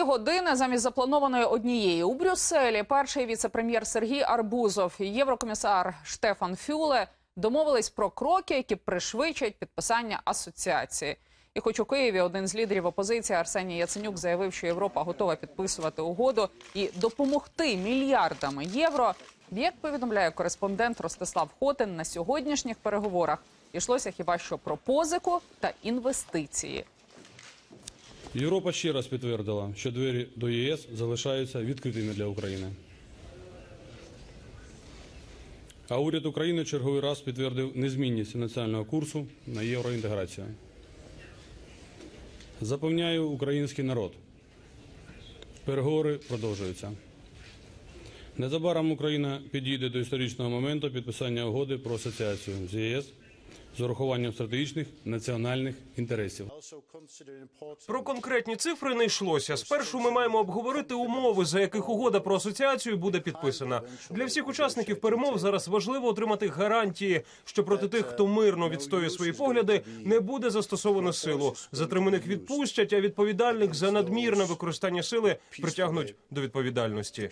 Години замість запланованої однієї у Брюсселі. Перший віце-прем'єр Сергій Арбузов і єврокомісар Штефан Фюле домовились про кроки, які пришвидшать підписання асоціації. І хоч у Києві один з лідерів опозиції Арсеній Яценюк заявив, що Європа готова підписувати угоду і допомогти мільярдами євро. Як повідомляє кореспондент Ростислав Хотин, на сьогоднішніх переговорах йшлося хіба що про позику та інвестиції. Європа ще раз підтвердила, що двері до ЄС залишаються відкритими для України. А уряд України черговий раз підтвердив незмінність національного курсу на євроінтеграцію. Запевняю український народ. Переговори продовжуються. Незабаром Україна підійде до історичного моменту підписання угоди про асоціацію з ЄС з урахуванням стратегічних національних інтересів. Про конкретні цифри не йшлося. Спершу ми маємо обговорити умови, за яких угода про асоціацію буде підписана. Для всіх учасників перемов зараз важливо отримати гарантії, що проти тих, хто мирно відстоює свої погляди, не буде застосовано силу. Затриманих відпустять, а відповідальних за надмірне використання сили притягнуть до відповідальності.